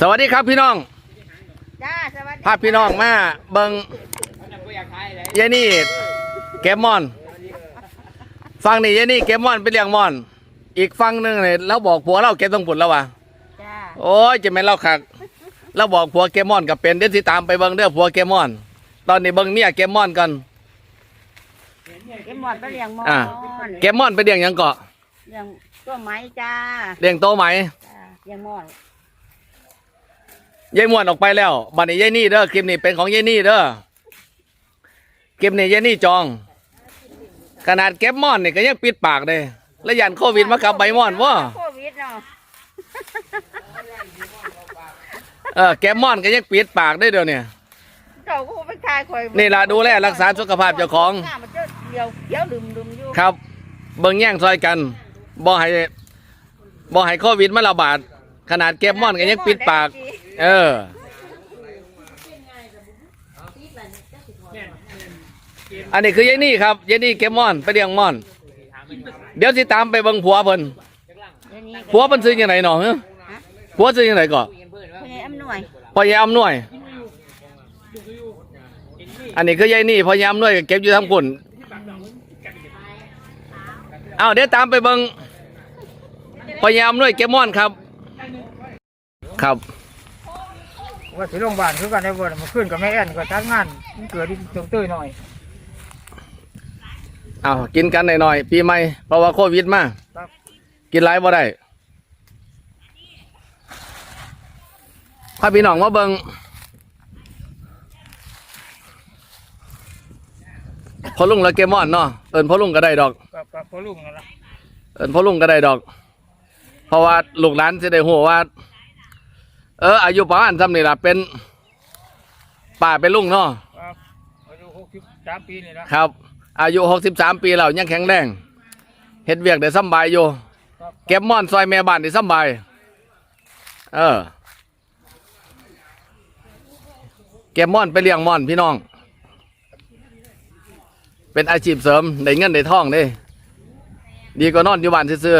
สวัสดีครับพี่น้องจ้าสวัสดีภาพพี่น้องมาเบิงเยนี่เก็บมอนฟังนี่เยนี่เก็บมอนไปเลี้ยงมอน อีกฟังหนึ่งเนี่ยเราบอกผัวเราเก็บต้องผุดแล้ววะจ้าโอ้ยจะแม่นเราคักเราบอกผัวเกมมอนกับเป็นเดี๋ยวสิตามไปเบิ่งเด้อผัวเกมมอน ตอนนี้เบิ่งเมียเกมมอนกันเก็บหมอนไปเลี้ยงหมอนอ่าเกมมอนไปเลี้ยงหยังเกาะเลี้ยงตัวไม้จ้าเลี้ยงโตไหมจ้าเลี้ยงหมอน ยายม่วนออกไปแล้วบัดนี้ยายนี่เด้อคลิปนี้เป็นของยายนี่เด้อคลิปนี้ยายนี่จอง ขนาดเก็บมอนนี่ก็ยังปิดปากเลยแล้วยันโควิดมากับใบมอนวะโควิดเนาะเออเก็บมอนก็ยังปิดปากได้เดี๋ยวนี้เจ้าก็ไปขายข่อยนี่ล่ะดูแลรักษาสุขภาพเจ้าของหน้ามันจะเดียวเขียวลืมลืมอยู่ครับ เบิ่งแย่งซอยกันบ่ให้บ่ให้โควิดมาระบาดขนาดเก็บม่อนก็ยังปิดปาก เอออันนี้คือยายนี่ครับยายนี่เก็บม่อนไปเลี้ยงม่อน เดี๋ยวสิตามไปเบิ่งผัวเพิ่นเดี๋ยวนี้ผัวเพิ่นซื้อจังไดหนอฮะผัวซื้อจังไดก่อนพญาอำนวยพ่อยายอำนวย อันนี้คือยายนี่พ่อยายอำนวยก็เก็บอยู่ทางปุ่นเอาเดี๋ยวตามไปเบิ่งพ่อยายอำนวยเก็บม่อนครับ ครับ ว่าสิโรงพยาบาลคือกันได้บ่ล่ะมาขึ้นกับแม่แอนก็จัดงานมันเกิดที่ตรงเต้ยหน่อยเอากินกันหน่อยๆปีใหม่เพราะว่าโควิดมาครับกินหลายบ่ได้พาพี่น้องมาเบิงพอลุงและเกมอนเนาะเอินพอลุงก็ได้ดอก กับกับพ่อลุงนั่นล่ะ เอินพอลุงก็ได้ดอก เพราะว่าลูกหลานจะได้หัวว่า เอออายุประมาณซ้ำนี่ล่ะเป็นป่าเป็นลุงเนาะครับอายุ63ปีนี่ล่ะครับ อายุหกสิบสามปีแล้วยังแข็งแรงเฮ็ดเวียกได้สำบายอยู่ครับเก็บม่อนซอยแม่บ้านได้สำบายเออเก็บม่อนไปเลี้ยงม่อนพี่น้อง เป็นอาชีพเสริมได้เงินได้ทองเด้ดีกว่านอนอยู่บ้านซื่อ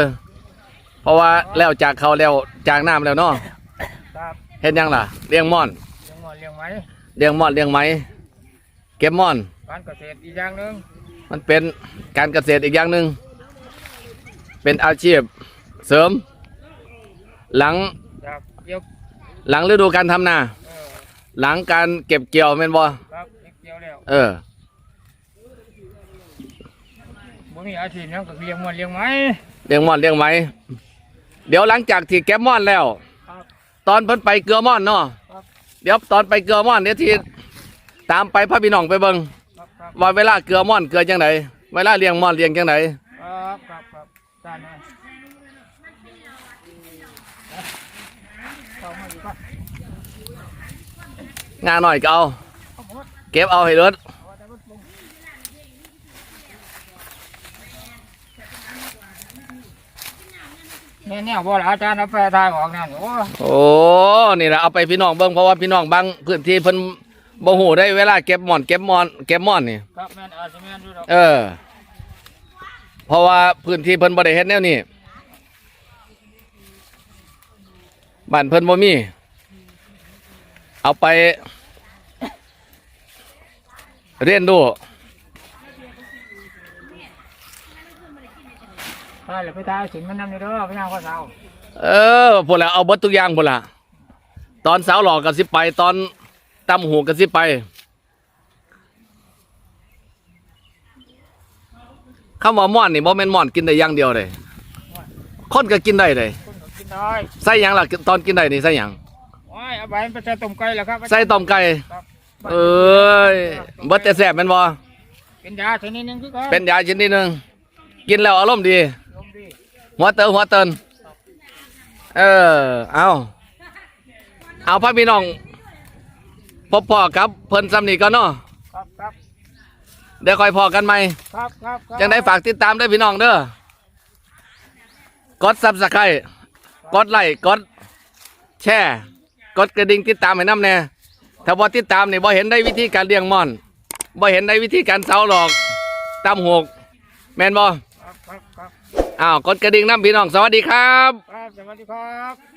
ๆเพราะว่าแล้วจากเขาแล้วจากน้ำแล้วเนาะครับ เฮ็ดหยังล่ะเลี้ยงม่อนเลี้ยงหมอนเลี้ยงไหมเลี้ยงม่อนเลี้ยงไหมเก็บม่อน การเกษตรอีกอย่างหนึงมันเป็นการเกษตรอีกอย่างหนึ่งเป็นอาชีพเสริม หลังจากเกี่ยวหลังฤดูการทำนา เออหลังการเก็บเกี่ยวแม่นบ่ครับเกี่ยวแล้วเออ บ่มีอาชีพหยังก็เลี้ยงหมอนเลี้ยงไหมเลี้ยงม่อนเลี้ยงไหม เดี๋ยวหลังจากที่เก็บม่อนแล้วครับ ตอนเพิ่นไปเกลือม่อนเนาะครับเดี๋ยวตอนไปเกลือม่อนเดี๋ยวที่ตามไปพระพี่น้องไปเบิ่งครับครับว่าเวลาเกลือม่อนเกลือจังไดเวลาเลี้ยงม่อนเลี้ยงจังไดครับครับครับจานนั้นเข้ามาอยู่ป่ะงานหน่อยก็เอาเอาหมดเก็บเอาให้รถ เอาแต่มันปรุง แนี่เนี่ยบ่ล่ะอาจารย์เอาไปทายออกนั่นโอ้โอ้นี่แหละเอาไปพี่น้องเบิ่งเพราะว่าพี่น้องบางพื้นที่เพิ่นบ่ฮู้ได้เวลาเก็บหมอนเก็บหมอนเก็บหมอนนี่ ครับแม่นอาจจะแม่นอยู่ดอกเออ เพราะว่าพื้นที่เพิ่นบ่ได้เฮ็ดแนวนี้บ้านเพิ่นบ่มี เอาไป เรียนรู้ ตายเลยไปตายสินมันนำนี่เด้อพี่นางข้อสาวเออพุ่นละเอาเบิดทุกอย่างพุ่นละตอนสาวหลอกก็สิไป ตอนตำหูก็สิไป คำว่าม่อนนี่บ่แม่นม่อนกินได้อย่างเดียวเลยคนก็กินได้เลยคนก็กินได้ใส่หยังล่ะตอนกินได้นี่ใส่หยังโอ้ยเอาไปไปใส่ต้มไก่แล้วครับใส่ต้มไก่ ครับเอ้ยเบิดแต่แซ่บแม่นบ่เป็นยาชนิดหนึงคือกันเป็นยาชนิดหนึงกินแล้วอารมณ์ดีลมดี หัวเตอหัวเตินเออ เอาเอาพ่อพี่น้องพบพ่อครับ เพิ่นซ้ำนี่ก็เนาะครับครับเดี๋ยวคอยพอกันไหมครับครับครับจังได้ฝากติดตามด้วยพี่น้องเด้อกดซับสไครต์กดไลค์กดแชร์กดกระดิ่งติดตามให้น้ำแน่ถ้าบ่ติดตามนี่บ่เห็นได้วิธีการเลี้ยงม่อนบ่เห็นได้วิธีการเสาหลอกตำหกแม่นบ่ครับครับครับ อ้าวกดกระดิ่งน้ำพี่น้องสวัสดีครับ ครับ สวัสดีครับ